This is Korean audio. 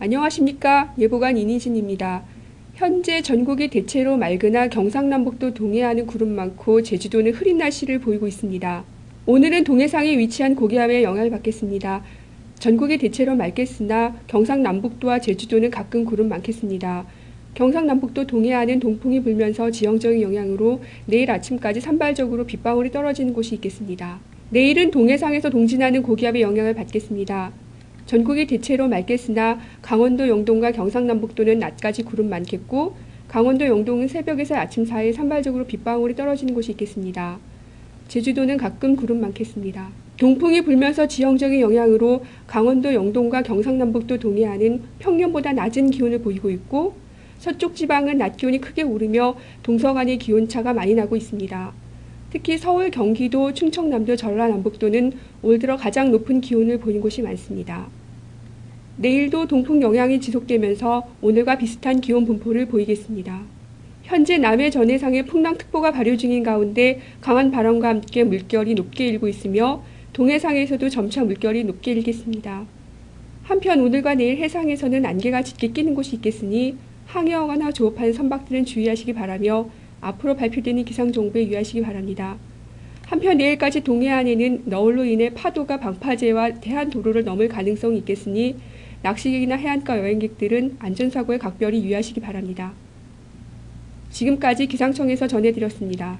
안녕하십니까. 예보관 이니진입니다. 현재 전국이 대체로 맑으나 경상남북도 동해안은 구름 많고 제주도는 흐린 날씨를 보이고 있습니다. 오늘은 동해상에 위치한 고기압의 영향을 받겠습니다. 전국이 대체로 맑겠으나 경상남북도와 제주도는 가끔 구름 많겠습니다. 경상남북도 동해안은 동풍이 불면서 지형적인 영향으로 내일 아침까지 산발적으로 빗방울이 떨어지는 곳이 있겠습니다. 내일은 동해상에서 동진하는 고기압의 영향을 받겠습니다. 전국이 대체로 맑겠으나 강원도 영동과 경상남북도는 낮까지 구름 많겠고 강원도 영동은 새벽에서 아침 사이 산발적으로 빗방울이 떨어지는 곳이 있겠습니다. 제주도는 가끔 구름 많겠습니다. 동풍이 불면서 지형적인 영향으로 강원도 영동과 경상남북도 동해안은 평년보다 낮은 기온을 보이고 있고 서쪽 지방은 낮 기온이 크게 오르며 동서간의 기온차가 많이 나고 있습니다. 특히 서울, 경기도, 충청남도, 전라남북도는 올 들어 가장 높은 기온을 보이는 곳이 많습니다. 내일도 동풍 영향이 지속되면서 오늘과 비슷한 기온 분포를 보이겠습니다. 현재 남해 전해상에 풍랑특보가 발효 중인 가운데 강한 바람과 함께 물결이 높게 일고 있으며 동해상에서도 점차 물결이 높게 일겠습니다. 한편 오늘과 내일 해상에서는 안개가 짙게 끼는 곳이 있겠으니 항해하거나 조업하는 선박들은 주의하시기 바라며 앞으로 발표되는 기상 정보에 유의하시기 바랍니다. 한편 내일까지 동해안에는 너울로 인해 파도가 방파제와 대한 도로를 넘을 가능성이 있겠으니 낚시객이나 해안가 여행객들은 안전사고에 각별히 유의하시기 바랍니다. 지금까지 기상청에서 전해드렸습니다.